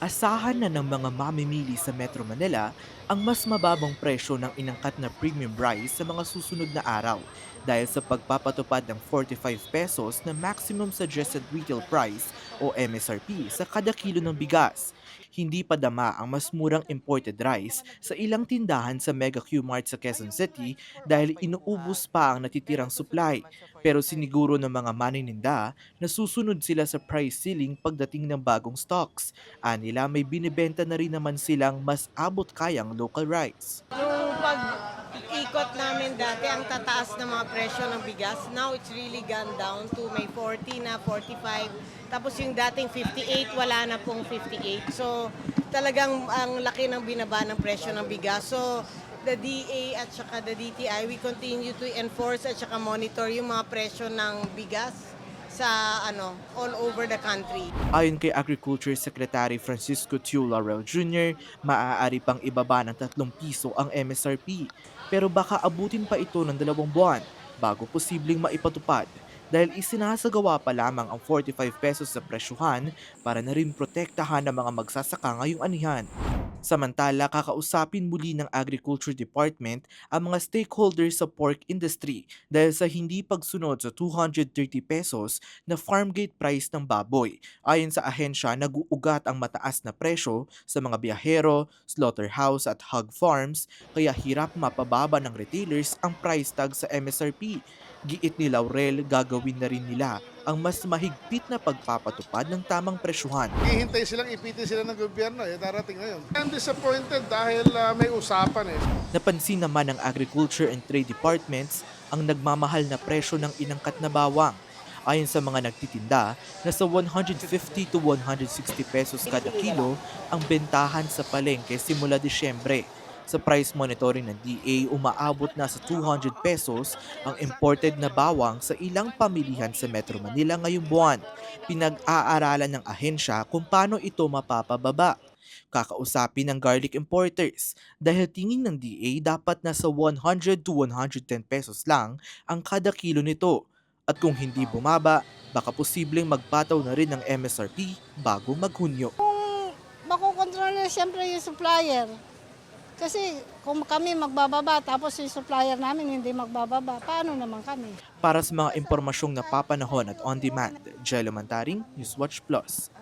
Asahan na ng mga mamimili sa Metro Manila ang mas mababang presyo ng inangkat na premium rice sa mga susunod na araw. Dahil sa pagpapatupad ng 45 pesos na maximum suggested retail price o MSRP sa kada kilo ng bigas. Hindi pa dama ang mas murang imported rice sa ilang tindahan sa Mega Q-Mart sa Quezon City dahil inuubos pa ang natitirang supply. Pero siniguro ng mga manininda na susunod sila sa price ceiling pagdating ng bagong stocks. Anila may binibenta na rin naman silang mas abot kayang local rice. Pag-ikot namin dati, ang tataas ng mga presyo ng bigas. Now, it's really gone down to may 40 na, 45. Tapos yung dating 58, wala na pong 58. So, talagang ang laki ng binaba ng presyo ng bigas. So, the DA at saka the DTI, we continue to enforce at saka monitor yung mga presyo ng bigas sa ano all over the country. Ayon kay Agriculture Secretary Francisco Tiu Laurel Jr., maaari pang ibaba ng 3 piso ang MSRP pero baka abutin pa ito ng dalawang buwan bago posibleng maipatupad dahil isinasagawa pa lamang ang 45 pesos sa presyuhan para na rin protektahan ng mga magsasaka ngayong anihan. Samantala, kakausapin muli ng Agriculture Department ang mga stakeholders sa pork industry dahil sa hindi pagsunod sa 230 pesos na farm gate price ng baboy. Ayon sa ahensya, nag-uugat ang mataas na presyo sa mga biyahero, slaughterhouse at hog farms kaya hirap mapababa ng retailers ang price tag sa MSRP. Giit ni Laurel, gagawin na rin nila ang mas mahigpit na pagpapatupad ng tamang presyuhan. Hihintay silang ipitin sila ng gobyerno, eh, darating na yun. I'm disappointed dahil ah, may usapan eh. Napansin naman ng Agriculture and Trade Departments ang nagmamahal na presyo ng inangkat na bawang. Ayon sa mga nagtitinda, nasa 150 to 160 pesos kada kilo ang bentahan sa palengke simula Disyembre. Sa price monitoring ng DA, umaabot na sa 200 pesos ang imported na bawang sa ilang pamilihan sa Metro Manila ngayong buwan. Pinag-aaralan ng ahensya kung paano ito mapapababa kakausapin ng garlic importers dahil tingin ng DA dapat nasa 100 to 110 pesos lang ang kada kilo nito. At kung hindi bumaba, baka posibleng magpataw na rin ng MSRP bago maghunyo. makokontrol na siyempre yung supplier. Kasi kung kami magbababa tapos yung supplier namin hindi magbababa, paano naman kami? Para sa mga impormasyong napapanahon at on-demand, Jello Mantaring, Newswatch Plus.